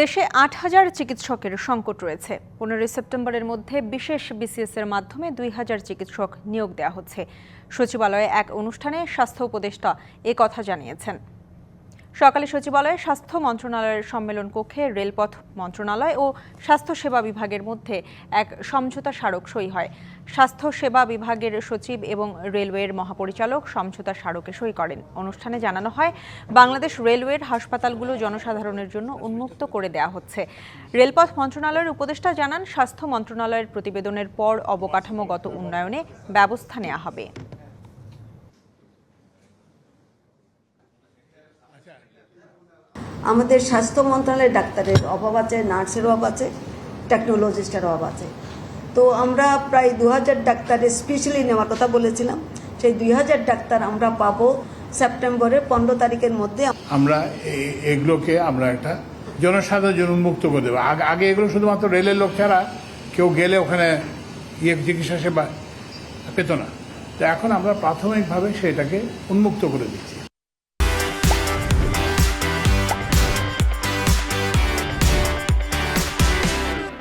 দেশে আট হাজার চিকিৎসকের সংকট রয়েছে। পনেরোই সেপ্টেম্বরের মধ্যে বিশেষ বিসিএস এর মাধ্যমে দুই হাজার চিকিৎসক নিয়োগ দেওয়া হচ্ছে। সচিবালয়ে এক অনুষ্ঠানে স্বাস্থ্য উপদেষ্টা কথা জানিয়েছেন। সকালে সচিবালয়ে স্বাস্থ্য মন্ত্রণালয়ের সম্মেলন কক্ষে রেলপথ মন্ত্রণালয় ও স্বাস্থ্য সেবা বিভাগের মধ্যে এক সমঝোতা স্মারক সই হয়। স্বাস্থ্য সেবা বিভাগের সচিব এবং রেলওয়ের মহাপরিচালক সমঝোতা স্মারকে সই করেন। অনুষ্ঠানে জানানো হয়, বাংলাদেশ রেলওয়ের হাসপাতালগুলো জনসাধারণের জন্য উন্মুক্ত করে দেওয়া হচ্ছে। রেলপথ মন্ত্রণালয়ের উপদেষ্টা জানান, স্বাস্থ্য মন্ত্রণালয়ের প্রতিবেদনের পর অবকাঠামোগত উন্নয়নে ব্যবস্থা নেওয়া হবে। আমাদের স্বাস্থ্য মন্ত্রণালয়ের ডাক্তারের অভাব আছে, নার্সের অভাব আছে টেকনোলজিস্টের অভাব আছে। তো আমরা প্রায় দু হাজার ডাক্তারের স্পেশালি নেওয়ার কথা বলেছিলাম। সেই দুই হাজার ডাক্তার আমরা পাবো সেপ্টেম্বরের পনেরো তারিখের মধ্যে। আমরা এগুলোকে আমরা একটা জনসাধারণের জন্য উন্মুক্ত করে দেবো। আগে এগুলো শুধুমাত্র রেলের লোক ছাড়া কেউ গেলে ওখানে ইয়ে চিকিৎসা সেবা পেত না। তো এখন আমরা প্রাথমিকভাবে সেটাকে উন্মুক্ত করে দিচ্ছি।